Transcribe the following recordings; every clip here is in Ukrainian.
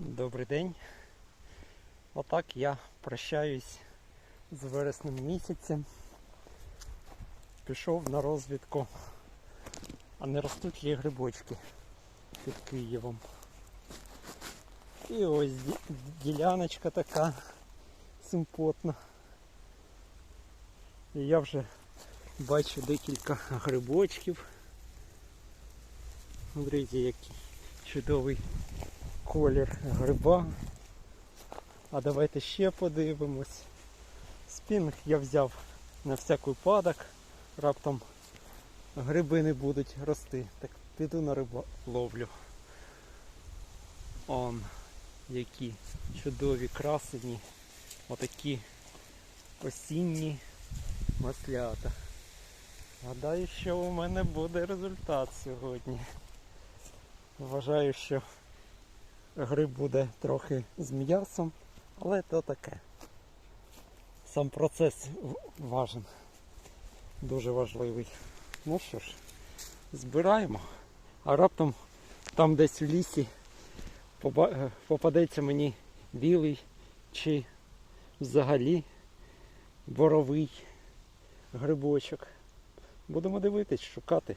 Добрий день. Отак я прощаюсь з вересним місяцем. Пішов на розвідку. А не ростуть ли грибочки під Києвом. І ось діляночка така симпотна. І я вже бачу декілька грибочків. Смотрите, який чудовий колір гриба. А давайте ще подивимось. Спінг я взяв на всяк випадок. Раптом гриби не будуть рости. Так піду на риболовлю. Он які чудові красені. Отакі осінні маслята. Гадаю, що у мене буде результат сьогодні. Вважаю, що гриб буде трохи з м'ясом, але то таке. Сам процес важен. Дуже важливий. Ну що ж, збираємо. А раптом там десь в лісі е, попадеться мені білий чи взагалі боровий грибочок. Будемо дивитись, шукати.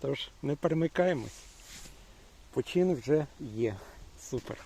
Тож не перемикаємось. Почин вже є. Супер.